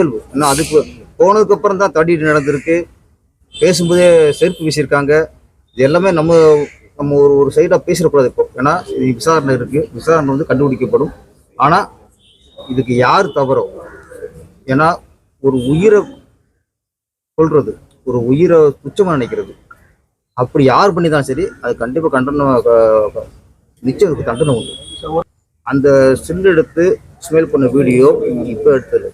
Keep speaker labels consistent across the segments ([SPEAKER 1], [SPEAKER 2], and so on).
[SPEAKER 1] நிகழ்வு அதுக்கு போனதுக்கு அப்புறம் தான் தடி நடந்திருக்கு. பேசும்போதே செருப்பு வீசியிருக்காங்க. இது எல்லாமே நம்ம நம்ம ஒரு ஒரு சைடாக பேசிடக்கூடாது இப்போ. ஏன்னா இது விசாரணை இருக்கு. விசாரணை வந்து கண்டுபிடிக்கப்படும். ஆனால் இதுக்கு யார் தவறோ ஏன்னா ஒரு உயிரை கொள்றது ஒரு உயிரை துச்சமாக நினைக்கிறது அப்படி யார் பண்ணி தான் சரி அது கண்டிப்பாக கண்டனம் நிச்சயம் கண்டனம் உண்டு. அந்த சில்லு எடுத்து ஸ்மெல் பண்ண வீடியோ இப்போ எடுத்தது.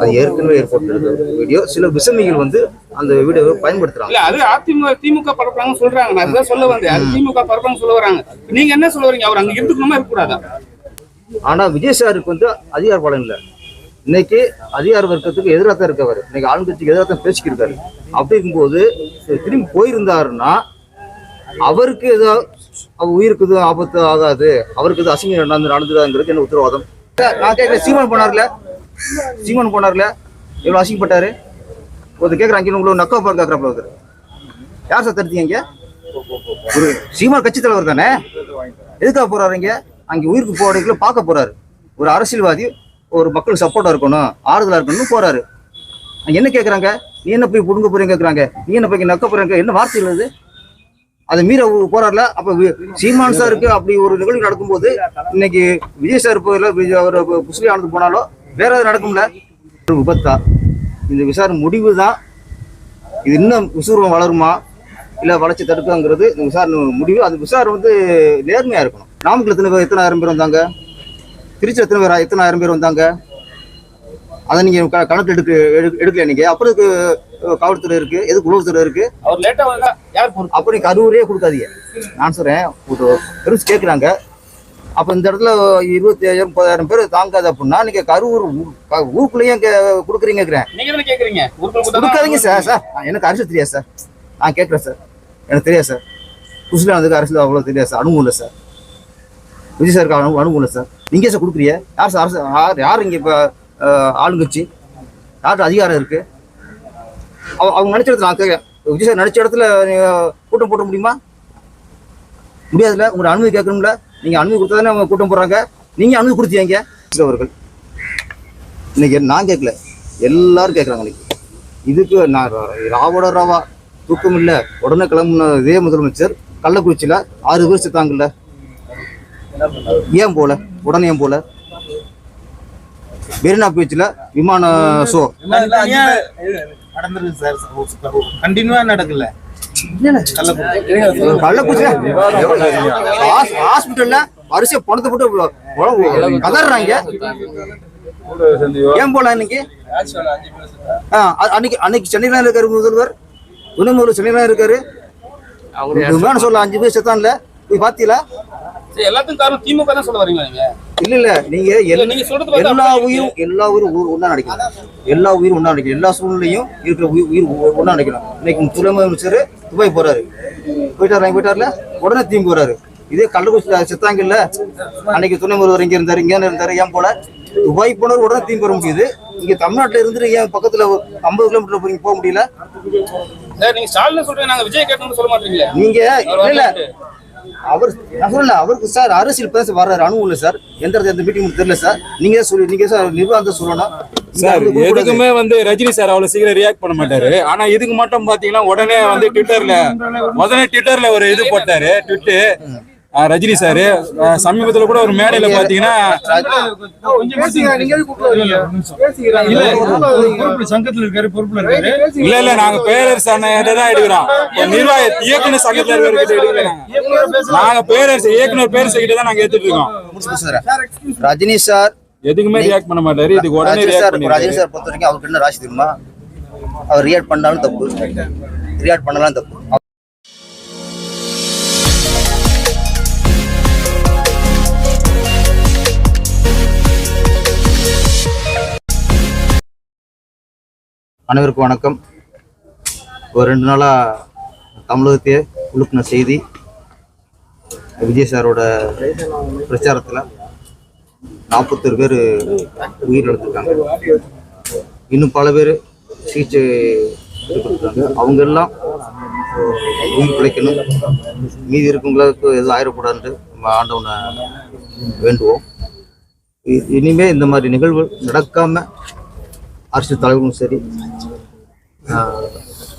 [SPEAKER 1] அது ஏற்கனவே ஏற்பட்டு வீடியோ சில விசமிகள் வந்து அந்த வீடியோவை பயன்படுத்துறாங்க.
[SPEAKER 2] இல்ல அது அதிமுக திமுக பரப்புறாங்க சொல்றாங்க. நான் அதுதான் சொல்ல வந்தேன். அது திமுக பரப்புறாங்க சொல்ல வராங்க. நீங்க என்ன சொல்ல வரீங்க? அவர் அங்க இருந்துக்கணுமா இருக்கக்கூடாதா?
[SPEAKER 1] ஆனா விஜய் சாருக்கு வந்து அதிகார பலம் இல்லை. இன்னைக்கு அதிகார வர்க்கத்துக்கு எதிராக தான் இருக்கவர். இன்னைக்கு ஆளுங்கட்சிக்கு எதிராக தான் பேசிக்கிட்டு இருக்காரு அப்படி இருக்கும்போது திரும்பி போயிருந்தாருன்னா அவருக்கு ஏதோ உயிருக்கு எதுவும் ஆபத்து ஆகாது. அவருக்கு எதுவும் அசிங்கம் நடந்து நடந்துடாங்கிறது என்ன உத்தரவாதம்? நான் கேட்குறேன் சீமான் போனார்ல? சீமான் போனார்ல? எவ்வளோ அசிங்கப்பட்டாரு ஒருத்தர் கேட்குறாங்க உங்களுக்கு நக்கா பார் கேட்குறாப்புல ஒருத்தர். யார் சார் தடுத்தீங்க ஒரு சீமான் கட்சி தலைவர் தானே? எதுக்காக போறாரு இங்க? அங்கே உயிருக்கு போறதுக்குள்ள பார்க்க போறாரு. ஒரு அரசியல்வாதி ஒரு மக்களுக்கு சப்போர்ட்டாக இருக்கணும் ஆறுதலாக இருக்கணும்னு போறாரு. அங்கே என்ன கேட்குறாங்க நீ என்ன போய் புடுங்க போறீங்க கேட்குறாங்க நீ என்ன போய் நக்க போறீங்க என்ன வார்த்தை இல்லது அதை மீற போறாருல? அப்ப சீமான் சாருக்கு அப்படி ஒரு நிகழ்வு நடக்கும்போது இன்னைக்கு விஜய் சார் போயில விஜய் அவர் புஸ்லி ஆனது போனாலும் வேற ஏதாவது நடக்கும்ல? ஒரு விபத்தா? இந்த விசாரணை முடிவு தான் இது இன்னும் விசுவரம் வளருமா? இல்ல வளர்ச்சி தடுக்காங்கிறது இந்த விசாரணை முடிவு. அந்த விசாரணை வந்து நேர்மையா இருக்கணும். நாமக்கல் எத்தனை பேர் எத்தனை ஆயிரம் பேர் வந்தாங்க? திருச்சி எத்தனை பேர் எத்தனை ஆயிரம் பேர் வந்தாங்க? அதை நீங்க க- கணக்கு எடுக்க எடு- எடுக்கல நீங்க? அப்புறம் காவல்துறை இருக்கு? எதுக்கு உளவுத்துறை இருக்கு?
[SPEAKER 2] அவர் லேட்டா வந்தா யார் பொறுப்பு?
[SPEAKER 1] அப்ப நீங்க கரூரே கொடுக்காதீங்க. நான் பெருசு கேட்குறாங்க அப்ப இந்த இடத்துல இருபத்தி ஐயாயிரம் முப்பதாயிரம் பேர் தாங்காது அப்படின்னா நீங்க கரூர் ஊ- க- ஊருக்குள்ளேயும் கே- கொடுக்குறீங்கிறேன்
[SPEAKER 2] நீங்க தானே கேக்குறீங்க? உறுப்பினர் கூட்டம் தான்
[SPEAKER 1] கொடுக்காதீங்க சார் சார். எனக்கு அரசியல் தெரியாது சார். நான் கேட்குறேன் சார். எனக்கு தெரியாது சார். குஷ்ல அதுக்கு அரசியல் அவ்வளோ தெரியாது சார். அனுபவம் இல்லை சார். விஜய் சாருக்கு அனு அனுபவம் இல்லை சார். நீங்கள் சார் கொடுக்குறிய யார் சார் அரசு யார் யார் இங்கே இப்போ ஆளுங்கட்சி? யார்கிட்ட அதிகாரம் இருக்கு? அவ- அவங்க நினைச்ச இடத்துல நான் கேட்குறேன் விஜய் சார் நினைச்ச இடத்துல நீங்க கூட்டம் போட முடியுமா? முடியாதுல்ல? உங்களோட அனுமதி கேட்கணும்ல? நீங்கள் அனுமதி கொடுத்தா தானே அவங்க கூட்டம் போடுறாங்க? நீங்கள் அனுமதி கொடுத்தீங்க அவர்கள். இன்னைக்கு நான் கேட்கல. எல்லாரும் கேட்குறாங்க இன்னைக்கு. இதுக்கு நான் ராவோட ராவா. தூக்கம் இல்லை. உடனே கிளம்புன இதே முதலமைச்சர் கள்ளக்குறிச்சியில் ஆறு பேர் செத்தாங்கல்ல ஏன் போல? உடனே ஏன் போல? மெரினா பீச்சில் விமான ஷோ
[SPEAKER 3] நடந்திருக்கு சார். கண்டினியூவா நடக்கல.
[SPEAKER 1] ஹாஸ்பிட்டல்ல வரிசையா பணத்தை போட்டு உழவு- கதறாங்க ஏன் போல அன்னைக்கு ஆ, அன்னைக்கு அன்னைக்கு சென்னையில இருக்காரு முதல்வர் துணை முதல்வர் சென்னையில இருக்காரு விமான சொல்ல அஞ்சு பேர் செத்தான்ல போய் பாத்தீங்களா
[SPEAKER 2] எல்லாத்துக்கும் காரணம் திமுக தான் சொல்ல வரீங்களா நீங்க?
[SPEAKER 1] இல்ல இல்ல. நீங்க
[SPEAKER 2] நீங்க சொல்றது
[SPEAKER 1] எல்லா உயிரும் எல்லா உயிரும் ஊர் ஒண்ணா நினைக்கணும் எல்லா உயிரும் ஒண்ணா நினைக்கணும் எல்லா சூழ்நிலையும் இருக்கிற உயிர் உயிர் நினைக்கணும் இன்னைக்கு துணை முதலமைச்சர் துபாய் போறாரு. போயிட்டாரு போயிட்டார்ல? உடனே தீம்பு போறாரு. இதே கள்ளக்குறிச்சி செத்தாங்கல்ல? அன்னைக்கு துணை முதல்வர் இங்க இருந்தாரு இங்க இருந்தாரு ஏன் போல? துபாய் போனவர் உடனே தீம்பு வர முடியுது. இங்க தமிழ்நாட்டுல இருந்துட்டு ஏன் பக்கத்துல ஐம்பது கிலோமீட்டர் போய் போக முடியல?
[SPEAKER 2] நீங்க ஸ்டாலின் சொல்றீங்க நாங்க விஜய் கேட்கணும்னு சொல்ல மாட்டீங்களே.
[SPEAKER 1] நீங்க இல்ல. அவர் நான் சொல்லல அவருக்கு சார் அரசியல் பேச வர்றாரு. அனுபவம் இல்லை சார். எந்த இடத்துல எந்த மீட்டிங் தெரியல சார். நீங்க சொல்லி நீங்க சார் நிர்வாகத்தை சொல்லணும்.
[SPEAKER 4] சார். எதுக்குமே வந்து ரஜினி சார் அவ்வளவு சீக்கிரம் ரியாக்ட் பண்ண மாட்டாரு. ஆனா இதுக்கு மட்டும் பாத்தீங்கன்னா உடனே வந்து ட்விட்டர்ல உடனே ட்விட்டர்ல ஒரு இது போட்டாரு ட்விட்டு ரஜினி சார் சமீபத்துல கூட ஒரு மேடையில பாத்தீங்கன்னா
[SPEAKER 3] சங்கத்துல இருக்காரு பொறுப்புல இருக்காரு.
[SPEAKER 4] இல்ல இல்ல நாங்க பேரரசு தான் எடுக்கிறோம் நிர்வாக இயக்குனர் சங்கத்துல இருக்கிற நாங்க. பேரரசு இயக்குனர் பேரரசு கிட்ட தான் நாங்க எடுத்துட்டு இருக்கோம்.
[SPEAKER 1] ரஜினி சார்
[SPEAKER 4] எதுக்குமே ரியாக்ட் பண்ண மாட்டாரு. இதுக்கு உடனே
[SPEAKER 1] ரஜினி சார் பொறுத்த வரைக்கும் அவருக்கு என்ன ராசி தெரியுமா? அவர் ரியாக்ட் பண்ணாலும் தப்பு. ரியாக்ட் பண்ணலாம் தப்பு. அனைவருக்கும் வணக்கம். ஒரு ரெண்டு நாளாக தமிழகத்தையே உழுப்பின செய்தி. விஜய் சாரோட பிரச்சாரத்தில் நாற்பத்தொரு பேர் உயிரிழந்திருக்காங்க இன்னும் பல பேர் சிகிச்சை எடுத்துருக்காங்க. அவங்க எல்லாம் உயிர் பிழைக்கணும். மீதி இருக்கவங்களுக்கு எதுவும் ஆயிடக்கூடாதுன்ட்டு நம்ம ஆண்டவனை வேண்டுவோம். இ- இனிமே இந்த மாதிரி நிகழ்வு நடக்காம அரசியல் தலைவர்களும் சரி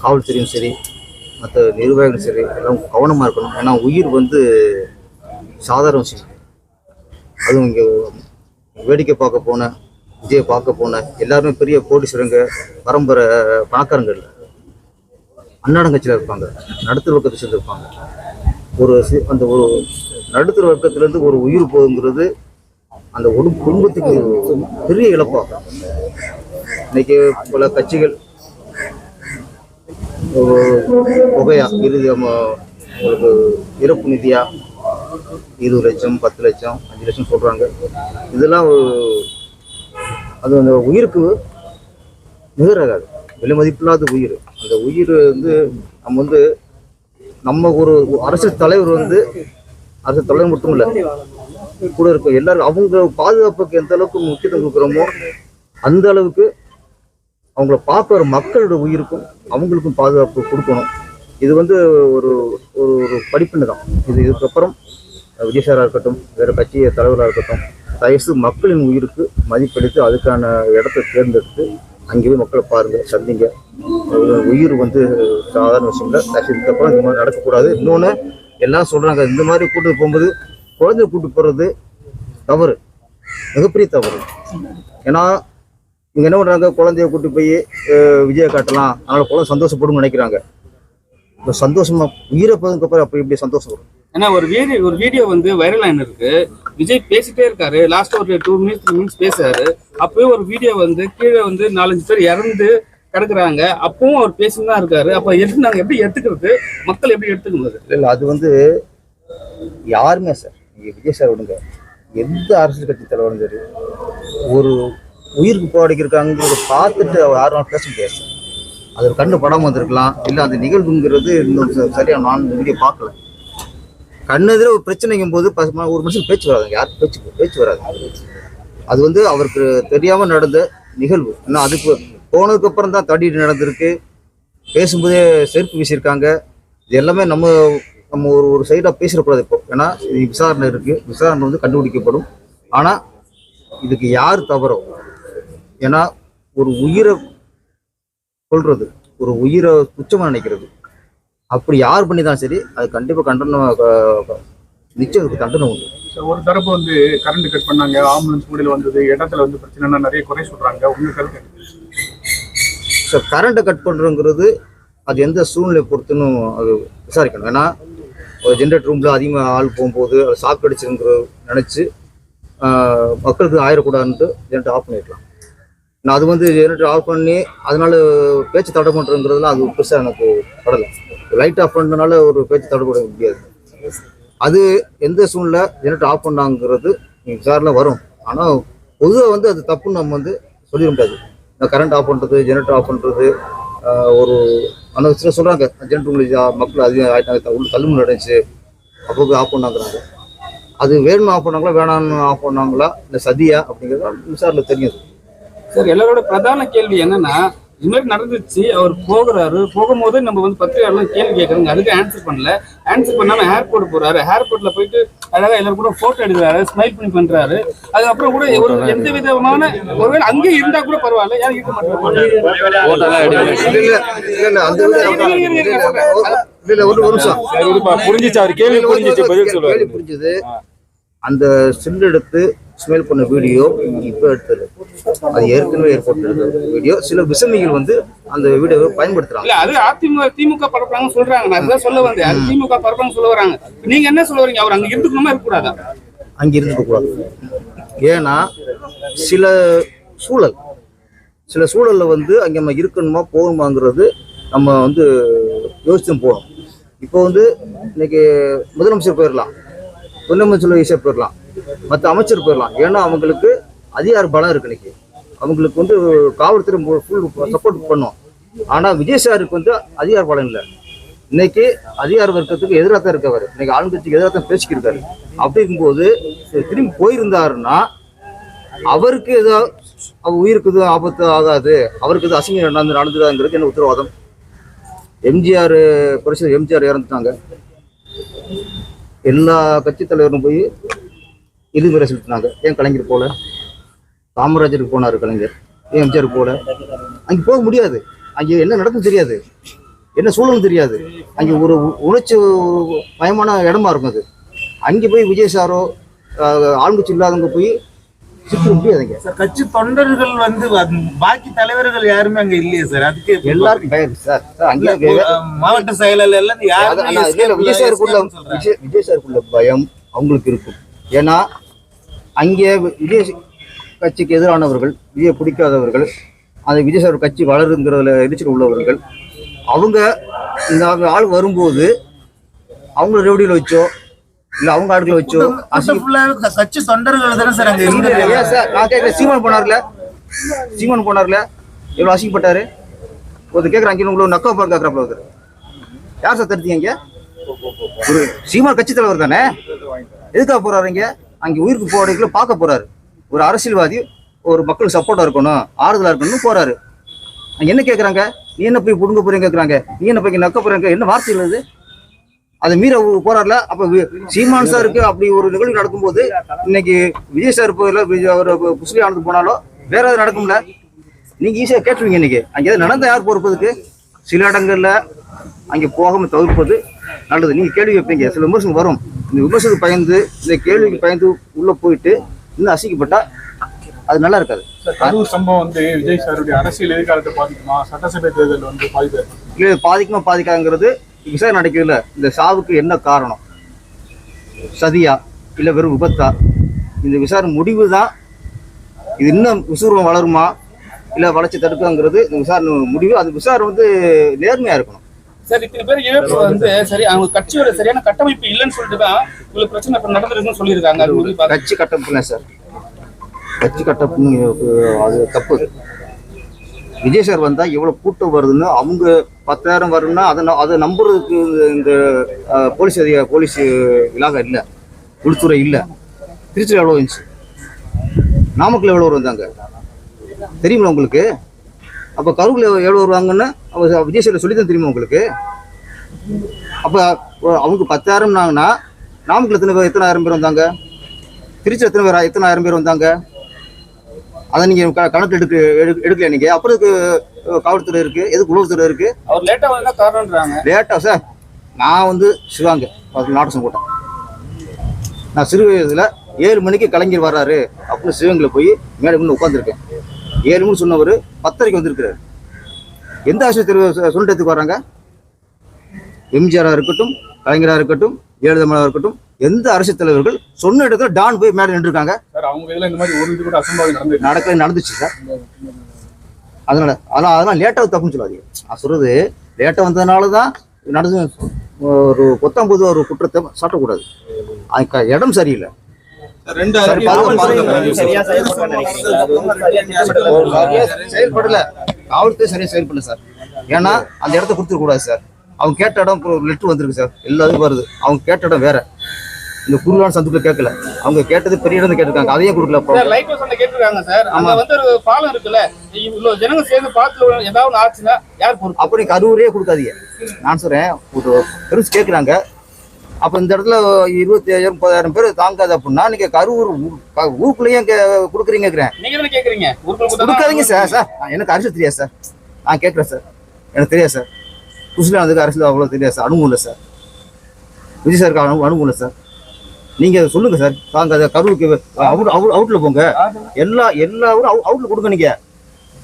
[SPEAKER 1] காவல்துறையும் சரி மற்ற நிர்வாகிகளும் சரி எல்லாம் கவனமாக இருக்கணும். ஏன்னா உயிர் வந்து சாதாரண விஷயம். அதுவும் இங்கே வேடிக்கை பார்க்க போன விஜயை பார்க்க போன எல்லாருமே பெரிய கோடீஸ்வரங்க பரம்பரை பணக்காரங்க இல்லை. அன்னாடங்கட்சியில் இருப்பாங்க. நடுத்தர வர்க்கத்தை சேர்ந்துருப்பாங்க ஒரு அந்த ஒரு நடுத்தர வர்க்கத்திலேருந்து ஒரு உயிர் போகுங்கிறது அந்த ஒரு குடும்பத்துக்கு பெரிய இழப்பாகும் இன்னைக்கு பல கட்சிகள் ஒரு தொகையா இறுதி உங்களுக்கு இறப்பு நிதியாக இருபது லட்சம் பத்து லட்சம் அஞ்சு லட்சம் சொல்கிறாங்க இதெல்லாம் அது அந்த உயிருக்கு நிகராகாது விலை மதிப்பில்லாத உயிர். அந்த உயிர் வந்து நம்ம வந்து நம்ம ஒரு அரசு தலைவர் வந்து அரசு தலைவர் மட்டும் இல்லை கூட இருக்கும் எல்லாரும் அவங்க பாதுகாப்புக்கு எந்த அளவுக்கு முக்கியத்துவம் கொடுக்குறோமோ அந்த அளவுக்கு அவங்கள பார்க்குற மக்களோட உயிருக்கும் அவங்களுக்கும் பாதுகாப்பு கொடுக்கணும். இது வந்து ஒரு ஒரு ஒரு படிப்பினை தான். இது இதுக்கப்புறம் விஜயசாராக இருக்கட்டும் வேறு கட்சி தலைவராக இருக்கட்டும் தயசு மக்களின் உயிருக்கு மதிப்பளித்து அதுக்கான இடத்தை தேர்ந்தெடுத்து அங்கே போய் மக்களை பாருங்க சந்திங்க. உயிர் வந்து சாதாரண விஷயம் இல்லை தயசு இதுக்கப்புறம் இந்த மாதிரி நடக்கக்கூடாது. இன்னொன்று எல்லாம் சொல்கிறாங்க இந்த மாதிரி கூட்டு போகும்போது குழந்தைய கூட்டு போகிறது தவறு. மிகப்பெரிய தவறு. ஏன்னா இவங்க என்ன பண்ணுறாங்க குழந்தைய கூட்டு போய் விஜயை காட்டலாம். அதனால குழந்தை சந்தோஷப்படும் நினைக்கிறாங்க. இப்போ சந்தோஷமா உயிரை போதுக்கு அப்புறம் அப்போ எப்படி சந்தோஷம் வரும்?
[SPEAKER 2] ஏன்னா ஒரு வீடியோ ஒரு வீடியோ வந்து வைரல் ஆயின்னு இருக்கு. விஜய் பேசிட்டே இருக்காரு. லாஸ்ட் ஒரு டூ மினிட்ஸ் த்ரீ மினிட்ஸ் பேசுறாரு. அப்பவே ஒரு வீடியோ வந்து கீழே வந்து நாலஞ்சு பேர் இறந்து கிடக்குறாங்க. அப்பவும் அவர் பேசிட்டு தான் இருக்காரு. அப்ப எடுத்து நாங்க எப்படி எடுத்துக்கிறது? மக்கள் எப்படி எடுத்துக்கிறது
[SPEAKER 1] இல்லை அது வந்து யாருமே சார் விஜய் சார் விடுங்க. எந்த அரசியல் கட்சி தலைவரும் சரி ஒரு உயிருக்கு போராடிக்கிறாங்கிறத பார்த்துட்டு அவர் யாரும் பேச முடியாது. அது ஒரு கண்ணு படம் வந்திருக்கலாம். இல்லை அந்த நிகழ்வுங்கிறது இன்னும் சரியாக நான் இந்த வீடியோ பார்க்கல. கண்ணு எதிர ஒரு பிரச்சனைங்கும் போது ஒரு மனுஷன் பேச்சு வராது. யார் பேச்சு பேச்சு வராது. அது வந்து அவருக்கு தெரியாமல் நடந்த நிகழ்வு. ஆனால் அதுக்கு போனதுக்கப்புறம் தான் தடி நடந்திருக்கு. பேசும்போதே செருப்பு வீசியிருக்காங்க. இது எல்லாமே நம்ம நம்ம ஒரு ஒரு சைடாக பேசிடக்கூடாது இப்போ. ஏன்னா இது விசாரணை இருக்குது விசாரணை வந்து கண்டுபிடிக்கப்படும். ஆனால் இதுக்கு யார் தவறோ ஏன்னா ஒரு உயிரை கொல்றது ஒரு உயிரை துச்சமாக நினைக்கிறது. அப்படி யார் பண்ணி தான் சரி அது கண்டிப்பாக கண்டனம் நிச்சயம் தண்டனை உண்டு.
[SPEAKER 5] ஒரு தரப்பு வந்து கரண்ட் கட் பண்ணாங்க ஆம்புலன்ஸ் முடியல வந்தது இடத்துல வந்து பிரச்சனைனா நிறைய குறை சொல்றாங்க. உங்க கருத்து?
[SPEAKER 1] ஸோ கரண்ட்டை கட் பண்ணுறோங்கிறது அது எந்த சூழ்நிலை பொறுத்துன்னு அது விசாரிக்கணும். ஏன்னா ஒரு ஜென்ரேட்டர் ரூமில் அதிகமாக ஆள் போகும்போது அது ஷாக் அடிச்சுங்கிற நினச்சி மக்களுக்கு ஆயிடக்கூடாதுன்ட்டு ஜென்ரேட்டர் ஆஃப் பண்ணிடலாம் நான் அது வந்து ஜெனரேட்டர் ஆஃப் பண்ணி அதனால பேச்சு தடை அது பெருசாக எனக்கு படலை. லைட் ஆஃப் பண்ணதுனால ஒரு பேச்சு தடைப்பட முடியாது. அது எந்த சூழ்நிலை ஜெனரேட்டர் ஆஃப் பண்ணாங்கிறது விசாரணை வரும். ஆனால் பொதுவாக வந்து அது தப்புன்னு நம்ம வந்து சொல்லிட முடியாது. இந்த கரண்ட் ஆஃப் பண்ணுறது ஜெனரேட்டர் ஆஃப் பண்ணுறது ஒரு அந்த சில சொல்கிறாங்க ஜெனரேட்டர் மக்கள் அதிகம் ஆகிட்டாங்க உள்ள தள்ளுமுள்ள நடந்துச்சு அப்போ ஆஃப் பண்ணாங்கிறாங்க. அது வேணும்னு ஆஃப் பண்ணாங்களா வேணாம்னு ஆஃப் பண்ணாங்களா இல்லை சதியா அப்படிங்கிறது விசாரணை தெரியும்.
[SPEAKER 2] சார் எல்லாரோட பிரதான கேள்வி என்னன்னா இது மாதிரி நடந்துச்சு அவர் போகிறாரு போகும்போது நம்ம வந்து பத்திரிகையாளர் கேள்வி கேட்கறாங்க அதுக்கு ஆன்சர் பண்ணல ஆன்சர் பண்ணாம ஏர்போர்ட் போறாரு ஏர்போர்ட்ல போயிட்டு அழகா எல்லாரும் கூட போட்டோ எடுக்கிறாரு ஸ்மைல் பண்ணி பண்றாரு அதுக்கப்புறம் கூட ஒரு எந்த விதமான ஒருவேளை அங்கே இருந்தா கூட பரவாயில்ல யாரும் இருக்க மாட்டாங்க
[SPEAKER 1] இல்லை இல்லை இல்லை அந்த விட இல்லை இல்லை ஒரு ஒரு நிமிஷம்
[SPEAKER 4] சரி, விடுப்பா. புரிஞ்சுச்சு அவர் கேள்வி புரிஞ்சுச்சு பதில் சொல்லுவாரு
[SPEAKER 1] கேள்வி புரிஞ்சது அந்த சில் எடுத்து ஸ்மெல் பண்ண வீடியோ இப்போ எடுத்தது. அது ஏற்கனவே ஏற்பட்டு வீடியோ சில விசமிகள் வந்து அந்த வீடியோவை பயன்படுத்துறாங்க.
[SPEAKER 2] அது அதிமுக திமுக பரப்புறாங்கன்னு சொல்றாங்க. நான் சொல்ல வந்தேன். அது திமுக பரப்புறாங்க சொல்ல வராங்க. நீங்க என்ன சொல்ல வரீங்க? அவர் அங்க இருந்துக்கணுமா இருக்க கூடாதா
[SPEAKER 1] அங்கே இருந்துக்க கூடாது ஏன்னா சில சூழல் சில சூழல்ல வந்து அங்கே நம்ம இருக்கணுமா போகணுமாங்கிறது நம்ம வந்து யோசிச்சு போகணும் இப்போ வந்து இன்னைக்கு முதலமைச்சர் போயிடலாம் முதலமைச்சர் ஈஸியாக போயிடலாம் மற்ற அமைச்சர் போயிடலாம். ஏன்னா அவங்களுக்கு அதிகார பலம் இருக்கு இன்னைக்கு. அவங்களுக்கு வந்து காவல்துறை ஃபுல் சப்போர்ட் பண்ணும். ஆனால் விஜய் சாருக்கு வந்து அதிகார பலம் இல்லை. இன்னைக்கு அதிகார வர்க்கத்துக்கு எதிராக தான் இருக்கவர். இன்னைக்கு ஆளுங்கட்சிக்கு எதிராக தான் பேசிக்கிருக்காரு. அப்படிங்கும்போது அப்படி இருக்கும்போது திரும்பி போயிருந்தாருன்னா அவருக்கு ஏதோ அவர் உயிருக்கு எதுவும் ஆபத்து ஆகாது. அவருக்கு எதுவும் அசிங்கம் நடந்து நடந்துடாங்கிறது என்ன உத்தரவாதம்? எம்ஜிஆர் பரிசு எம்ஜிஆர் இறந்துட்டாங்க. எல்லா கட்சி தலைவரும் போய் இறுதிமுறை செலுத்தினாங்க ஏன் கலைஞர் போல? காமராஜருக்கு போனார் கலைஞர். ஏன் எம்ஜிஆர் போல. அங்கே போக முடியாது. அங்கே என்ன நடக்கும் தெரியாது. என்ன சூழலும் தெரியாது. அங்கே ஒரு உணர்ச்சி பயமான இடமா இருக்கும் அது. அங்கே போய் விஜய் சாரோ ஆளுங்கட்சி இல்லாதவங்க போய் சிக்க முடியாதுங்க
[SPEAKER 3] சார் கட்சி தொண்டர்கள் வந்து பாக்கி தலைவர்கள் யாருமே அங்க இல்லையே சார். அதுக்கு
[SPEAKER 1] எல்லாருக்கும் பயம் சார். அங்கே
[SPEAKER 3] மாவட்ட செயலர் எல்லாம்
[SPEAKER 1] விஜய் சாருக்குள்ள விஜய் சாருக்குள்ள பயம் அவங்களுக்கு இருக்கும். ஏன்னா அங்கே விஜய் கட்சிக்கு எதிரானவர்கள் விஜய் பிடிக்காதவர்கள் அந்த விஜய் சார் கட்சி வளருங்கிறதுல எரிச்சல் உள்ளவர்கள் அவங்க இந்த ஆள் வரும்போது அவங்க ரெவடியில் வச்சோ இல்ல அவங்க ஆட்களை வச்சோ
[SPEAKER 3] கட்சி தொண்டர்கள் தானே சார் அங்க
[SPEAKER 1] ஏன் சார்? நான் கேட்கல சீமான் போனார்ல? சீமான் போனார்ல? எவ்வளவு அசிங்கப்பட்டாரு? ஒருத்தர் கேட்குறாங்க அங்கே உங்களை நக்கா பாரு கேட்குறாப்புல ஒருத்தர். யார் சார் தடுத்தீங்க இங்க? ஒரு சீமான் கட்சி தலைவர் தானே? எதுக்காக போறாரு இங்க? அங்க உயிருக்கு போறதுக்குள்ள பார்க்க போறாரு. ஒரு அரசியல்வாதி ஒரு மக்களுக்கு சப்போர்ட்டா இருக்கணும் ஆறுதலா இருக்கணும்னு போறாரு. அங்க என்ன கேட்குறாங்க நீ என்ன போய் புடுங்க போறீங்க கேக்குறாங்க. நீ என்ன போய் நக்க போறீங்க என்ன வார்த்தை இல்லது அதை மீற போறாருல அப்ப சீமான் சாருக்கு அப்படி ஒரு நிகழ்வு நடக்கும்போது இன்னைக்கு விஜய் சார் போயில விஜய் ஒரு முஸ்லீம் ஆனது போனாலோ வேற எதுவும் நடக்கும்ல? நீங்க ஈஸியா கேட்டுருவீங்க இன்னைக்கு. அங்கே நடந்த யார் பொறுப்பதுக்கு சில இடங்கள்ல அங்கே போகாம தவிர்ப்பது நல்லது. நீங்க கேள்வி வைப்பீங்க சில விமர்சனம் வரும். இந்த விமர்சனத்துக்கு பயந்து இந்த கேள்விக்கு பயந்து உள்ள போயிட்டு இன்னும் அசிக்கப்பட்டா அது நல்லா இருக்காது.
[SPEAKER 5] கரூர் சம்பவம் வந்து விஜய் சாருடைய அரசியல் எதிர்காலத்தை பாதிக்குமா? சட்டசபை தேர்தல் வந்து பாதிப்பு?
[SPEAKER 1] இல்ல பாதிக்குமா பாதிக்காங்கிறது விசாரணை நடக்கல இந்த சாவுக்கு என்ன காரணம்? சதியா? இல்ல வெறும் விபத்தா? இந்த விசாரணை முடிவு தான் இது இன்னும் விசுவரம் வளருமா? இல்ல வளர்ச்சி தடுக்காங்கிறது இந்த விசாரணை முடிவு. அந்த விசாரணை வந்து நேர்மையா இருக்கணும்.
[SPEAKER 2] சார் இத்தனை பேர் இழப்பு வந்து சரி அவங்க கட்சியோட சரியான கட்டமைப்பு இல்லைன்னு சொல்லிட்டு தான் இவ்வளவு பிரச்சனை இப்ப நடந்திருக்குன்னு சொல்லியிருக்காங்க.
[SPEAKER 1] கட்சி கட்டமைப்பு சார்? கட்சி கட்டமைப்பு அது தப்பு. விஜய் சார் வந்தா எவ்வளவு கூட்டம் வருதுன்னு அவங்க பத்தாயிரம் வரும்னா அதை ந- அதை நம்புறதுக்கு இந்த போலீஸ் அதிக போலீஸ் இலாகா இல்லை. உள்துறை இல்லை. திருச்சியில் எவ்வளோ இருந்துச்சு? நாமக்கல் எவ்வளோ வந்தாங்க? தெரியுமா உங்களுக்கு? அப்ப கரூர்ல எவ்வளவு வருவாங்கன்னு அவங்க விஜய் சார் சொல்லி தான் தெரியுமா உங்களுக்கு? அப்ப அவங்க பத்தாயிரம்னாங்கன்னா நாமக்கல் எத்தனை பேர் எத்தனை ஆயிரம் பேர் வந்தாங்க? திருச்சி எத்தனை பேர் எத்தனை ஆயிரம் பேர் வந்தாங்க? அதை நீங்க க- கணக்கு எடுக்க எடு- எடுக்கல நீங்க? அப்புறம் இதுக்கு காவல்துறை இருக்கு? எதுக்கு உளவுத்துறை இருக்கு?
[SPEAKER 2] அவர் லேட்டா வந்தா காரணம்ன்றாங்க
[SPEAKER 1] லேட்டா சார் நான் வந்து சிவாங்க நாடகம் போட்டேன். நான் சிறு வயதுல ஏழு மணிக்கு கலைஞர் வர்றாரு. அப்படின்னு சிவங்களை போய் மேலே முன்ன உட்காந்துருக்கேன் ஏழு மணி சொன்னவர் பத்தரைக்கு வந்திருக்கிறாரு. எந்த ஆஸ்பத்திரி சொல்லிட்டதுக்கு வர்றாங்க எம்ஜிஆரா இருக்கட்டும் கலைஞரா இருக்கட்டும் ஜெயலலிதா இருக்கட்டும் எந்த அரசியல் தலைவர்கள் சொன்ன இடத்துல டான் போய் மேலே நின்றுருக்காங்க?
[SPEAKER 5] சார் அவங்க இதுல இந்த மாதிரி ஒரு இது கூட அசம்பாவிதம் நடந்து
[SPEAKER 1] நடக்க நடந்துச்சு சார். அதனால அதெல்லாம் அதெல்லாம் லேட்டாக தப்புன்னு சொல்லாதீங்க. நான் சொல்றது லேட்டாக வந்ததுனால தான் நடந்து ஒரு பொத்தாம்பது ஒரு குற்றத்தை சாட்டக்கூடாது. அதுக்கு இடம் சரியில்லை. செயல்படல காவல்துறை சரியா செயல்படல சார் ஏன்னா அந்த இடத்த கொடுத்துட கூடாது சார் அவங்க கேட்ட இடம் லெட்டர் வந்திருக்கு சார் எல்லாரும் வருது அவங்க கேட்ட இடம் வேற இந்த குருவான சந்துக்குள்ள கேட்கல அவங்க கேட்டது பெரிய இடம் கேட்டிருக்காங்க அதையும் கொடுக்கல
[SPEAKER 2] லைட் ஹவுஸ் கேட்டிருக்காங்க சார் அங்க. வந்து ஒரு பாலம் இருக்குல்ல இவ்வளவு ஜனங்க சேர்ந்து பாலத்துல ஏதாவது ஆச்சுன்னா யார் பொறுப்பு
[SPEAKER 1] அப்படி கரூரே கொடுக்காதீங்க நான் சொல்றேன் ஒரு பெருசு கேட்குறாங்க அப்ப இந்த இடத்துல இருபத்தி ஐயாயிரம் முப்பதாயிரம் பேர் தாங்காது அப்படின்னா நீங்க கரூர் ஊருக்குள்ளேயும் கே- கொடுக்குறீங்கிறேன்
[SPEAKER 2] நீங்க தானே கேக்குறீங்க? ஊருக்குள்ள கொடுத்தா
[SPEAKER 1] கொடுக்காதீங்க சார் சார். எனக்கு அரசியல் தெரியாது சார். நான் கேட்குறேன் சார். எனக்கு தெரியாது சார். குஸ்லாந்துக்கு அரசியல் அவ்வளோ தெரியாது சார். அனுபவம் இல்லை சார். விஜய் சாருக்கு அனு அனுபவம் இல்லை சார். நீங்க சொல்லுங்க சார். தாங்க கரூருக்கு அவுட் அவுட் அவுட்ல போங்க. எல்லா எல்லா ஊரும் அவு- அவுட்ல கொடுங்க நீங்க.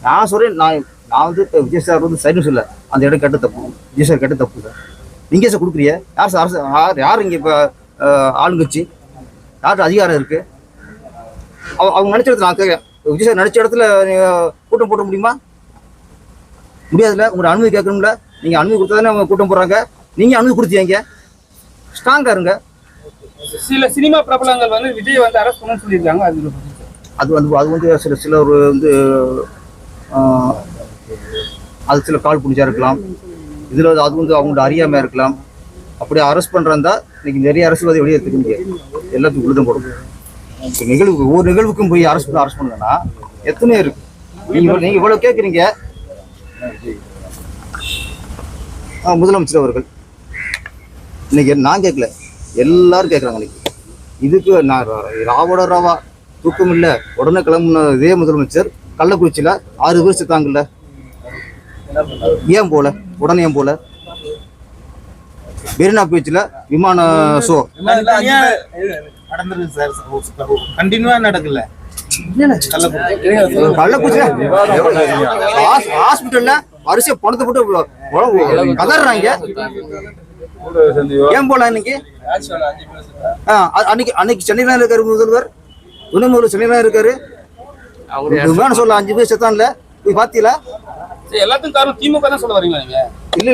[SPEAKER 1] நான் சொல்றேன் நான் நான் வந்து இப்ப விஜய் சார் வந்து சரின்னு சொல்ல அந்த இடம் கேட்ட தப்பு. விஜய் சார் கேட்ட தப்பு சார். நீங்க சார் கொடுக்குறீங்க? யார் சார் அரசு யார் யார் இங்க இப்ப ஆளுங்கட்சி? யாருக்கு அதிகாரம் இருக்கு? அவ- அவங்க நினைச்ச இடத்துல நான் கேட்கிறேன் விஜய் சார் நினைச்ச இடத்துல கூட்டம் போட முடியுமா? முடியாதுல்ல உங்களோட அனுமதி கேட்கணும்ல. நீங்க அனுமதி கொடுத்தா தானே அவங்க கூட்டம் போடுறாங்க. நீங்க அனுமதி கொடுத்தீங்க ஸ்ட்ராங்கா இருங்க.
[SPEAKER 2] சில சினிமா பிரபலங்கள் வந்து விஜய் வந்து அரெஸ்ட் சொல்லியிருக்காங்க அது.
[SPEAKER 1] அது வந்து அது வந்து சில சில ஒரு வந்து அது சில கால் புடிச்சா இருக்கலாம். இதில் அது வந்து அவங்களோட அறியாமல் இருக்கலாம். அப்படி அரெஸ்ட் பண்ணுறாந்தா இன்னைக்கு நிறைய அரசியல்வாதி வெளியே முடியாது. எல்லாத்துக்கும் உழுதம் போடும் இப்ப நிகழ்வு ஒவ்வொரு நிகழ்வுக்கும் போய் அரசு பண்ண அரெஸ்ட் பண்ணலன்னா எத்தனையோ இருக்கு? நீங்கள் நீங்கள் இவ்வளோ கேட்குறீங்க கேக்குறீங்க. முதலமைச்சர் அவர்கள். இன்னைக்கு நான் கேட்கல. எல்லாரும் கேட்குறாங்க இன்னைக்கு. இதுக்கு நான் ராவோட ராவா தூக்கம் இல்லை. உடனே கிளம்புன இதே முதலமைச்சர் கள்ளக்குறிச்சியில் ஆறு பேர் செத்தாங்கல்ல. ஏன் போல? உடனே ஏன் போல. மெரினா பீச்சில் விமான ஷோ.
[SPEAKER 3] நடந்திருக்கு சார் கண்டினியூவா நடக்கல
[SPEAKER 1] கள்ளக்குறிச்சியில ஹாஸ்பிட்டல்ல வரிசையா பணத்தை போட்டு கதறாங்க. ஏன் போல இன்னைக்கு? அன்னைக்கு அன்னைக்கு சென்னையில இருக்காரு முதல்வர். துணை முதல்வர் சென்னையில இருக்காரு. விமான சொல்ல அஞ்சு பேர் செத்தான்ல. போய் பாத்தீங்களா?
[SPEAKER 2] சரி, எல்லாத்துக்கும் காரணம் திமுக தான் சொல்ல வரீங்களா நீங்க?
[SPEAKER 1] இல்ல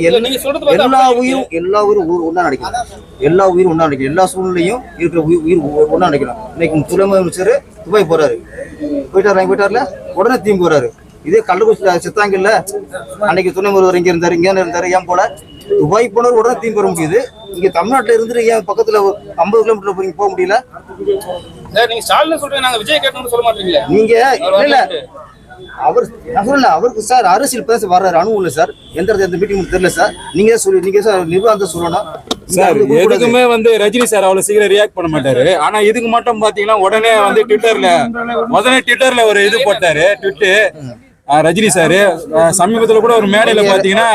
[SPEAKER 1] இல்ல நீங்க
[SPEAKER 2] சொல்றது
[SPEAKER 1] எல்லா உயிரும் எல்லா உயிரும் ஊர் ஒண்ணா நினைக்கணும். எல்லா உயிரும் ஒண்ணா நினைக்கணும். எல்லா சூழ்நிலையும் இருக்கிற உயிர் உயிர் ஒ- ஒண்ணா நினைக்கணும். இன்னைக்கு துணை முதலமைச்சர் துபாய் போறாரு. போயிட்டாரு போயிட்டாருல? உடனே தீம் போறாரு. இதே கள்ளக்குறிச்சி செத்தாங்கல்ல? அன்னைக்கு துணை முதல்வர் இங்க இருந்தாரு? இங்க இருந்தாரு ஏன் போல? துபாய் போனவர் உடனே தீம் போற முடியுது. இங்க தமிழ்நாட்டுல இருந்துட்டு ஏன் பக்கத்துல ஐம்பது கிலோமீட்டர் போய் போக முடியல.
[SPEAKER 2] நீங்க ஸ்டாலின் சொல்றீங்க நாங்க விஜய் கேட்டோம்னு சொல்ல மாட்டீங்களே.
[SPEAKER 1] நீங்க இல்ல அவர் நான் சொல்லல அவருக்கு சார் அரசியல் பேச வர்றாரு அனுபவம் இல்ல சார். எந்த இடத்துல எந்த மீட்டிங் தெரியல சார். நீங்க தான் சொல்லி நீங்க சார் நிர்வாகத்தை சொல்லணும்.
[SPEAKER 4] சார். எதுக்குமே வந்து ரஜினி சார் அவ்வளவு சீக்கிரம் ரியாக்ட் பண்ண மாட்டாரு. ஆனா இதுக்கு மட்டும் பாத்தீங்கன்னா உடனே வந்து ட்விட்டர்ல உடனே ட்விட்டர்ல ஒரு இது போட்டாரு ட்விட்டு ரஜினி சார். சமீபத்துல கூட ஒரு மேடையில பாத்தீங்கன்னா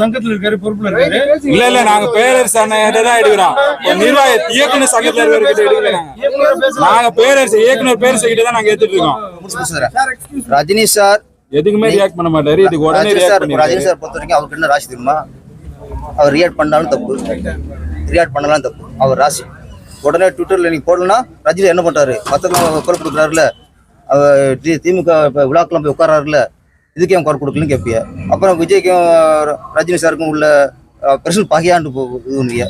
[SPEAKER 5] சங்கத்துல இருக்காரு பொறுப்புல இருக்காரு.
[SPEAKER 4] இல்ல இல்ல நாங்க பேரரசு அண்ணன் தான் எடுக்கிறோம். நிர்வாக இயக்குனர் சங்கத்துல இருக்கிற நாங்க. நாங்க பேரரசு இயக்குனர் பேரரசு கிட்ட தான் நாங்க எடுத்துட்டு இருக்கோம்.
[SPEAKER 1] ரஜினி சார்
[SPEAKER 4] எதுக்குமே ரியாக்ட் பண்ண மாட்டாரு. இதுக்கு உடனே
[SPEAKER 1] ரஜினி சார் பொறுத்த வரைக்கும் அவருக்கு என்ன ராசி தெரியுமா? அவர் ரியாக்ட் பண்ணாலும் தப்பு. ரியாக்ட் பண்ணலாம் தப்பு. அவர் ராசி. உடனே ட்விட்டரில் நீங்கள் போடலன்னா ரஜினி என்ன பண்ணுறாரு மத்தவங்க குரல் கொடுக்குறாருல. அவர் திமுக இப்போ விழாக்கெல்லாம் போய் உட்காராருல இதுக்கே அவன் குரல் கொடுக்கலன்னு கேட்பிய அப்புறம் விஜய்க்கும் ரஜினி சாருக்கும் உள்ள பிரச்சனை பகையாண்டு போகுது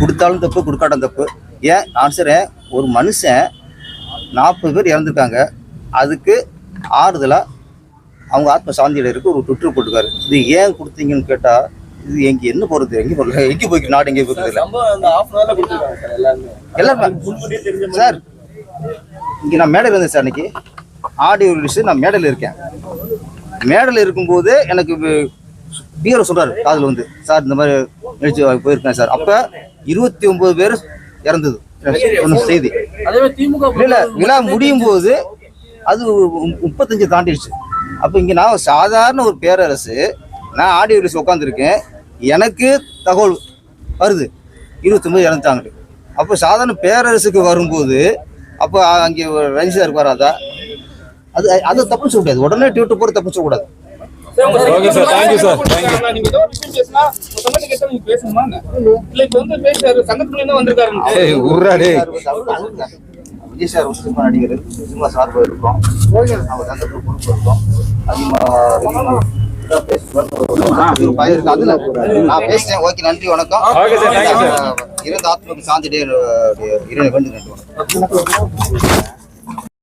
[SPEAKER 1] கொடுத்தாலும் தப்பு கொடுக்காட்டும் தப்பு. ஏன்? நான் சொல்றேன் ஒரு மனுஷன் நாற்பது பேர் இறந்துருக்காங்க. அதுக்கு ஆறுதலாக அவங்க ஆத்ம சாந்தியிடருக்கு ஒரு ட்விட்டர் போட்டுக்காரு இது ஏன் கொடுத்தீங்கன்னு கேட்டால் இது எங்க என்ன போறது? எங்க போறது? எங்க போய்க்கு? நாடு எங்க இல்ல எல்லாருமே. சார் இங்க நான் மேடையில் இருந்தேன் சார் அன்னைக்கு. ஆடியோ ரிலீஸ் நான் மேடையில் இருக்கேன். மேடையில் இருக்கும்போது எனக்கு பிஆர் சொல்றாரு காதுல வந்து. சார் இந்த மாதிரி நிகழ்ச்சி போயிருக்கேன் சார். அப்ப இருபத்தி ஒன்பது பேர் இறந்தது. செய்தி. இல்ல விழா முடியும் போது அது முப்பத்தஞ்சு தாண்டிடுச்சு. அப்ப இங்க நான் சாதாரண ஒரு பேரரசு நான் ஆடியோ ரிலீஸ் உட்காந்துருக்கேன் எனக்கு தகவல் வருது. இருபத்தொன்பது இறந்துட்டாங்க அப்போ சாதாரண பேரரசுக்கு வரும்போது அப்போ அங்கே ரஞ்சி சார் வராதா அது அதை தப்பு சொல்ல முடியாது உடனே டியூட்டு போற தப்பு சொல்லக்கூடாது. விஜய் சார் ஒரு சினிமா நடிகர் சினிமா சார்பாக இருக்கோம். நம்ம சங்கத்தில் பொறுப்பு இருக்கோம். அதிகமாக பயிர் இருக்கு அதுல நான் பேசுறேன். ஓகே நன்றி வணக்கம். இருந்த ஆத்மக்கு சாந்திட்டே வேண்டி நன்றி வணக்கம்.